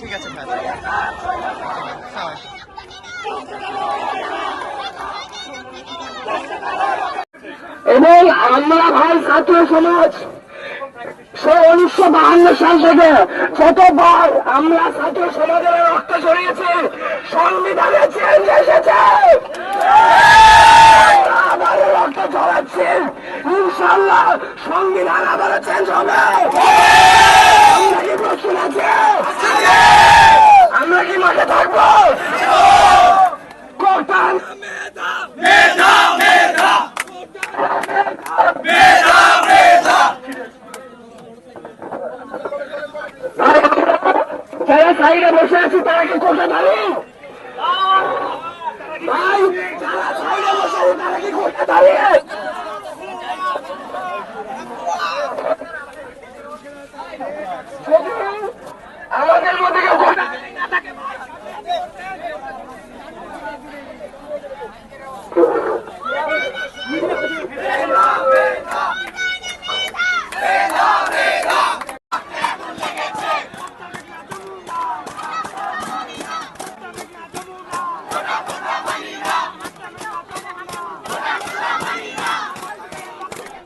ঠিক আছে, ভাই। এবং আমরা ভাই ছাত্র সমাজ, সে উনিশশো বাহান্ন সাল থেকে যতবার আমরা ছাত্র সমাজের রক্ত জড়িয়েছি সংবিধানে চেঞ্জ এসেছে। আবারও রক্ত চড়াচ্ছি ইনশাল্লাহ সংবিধান আবারও চেঞ্জ হবে আমরা কি প্রশ্ন আছে আমরা কি মাঠে থাকব কোটা যারা সাইডে বসে আছে, তারা কি কোটা দাঁড়িয়ে? ভাই, যারা সাইডে বসে আছে, তারা কি কোটা দাঁড়িয়ে? আমাদের মধ্যে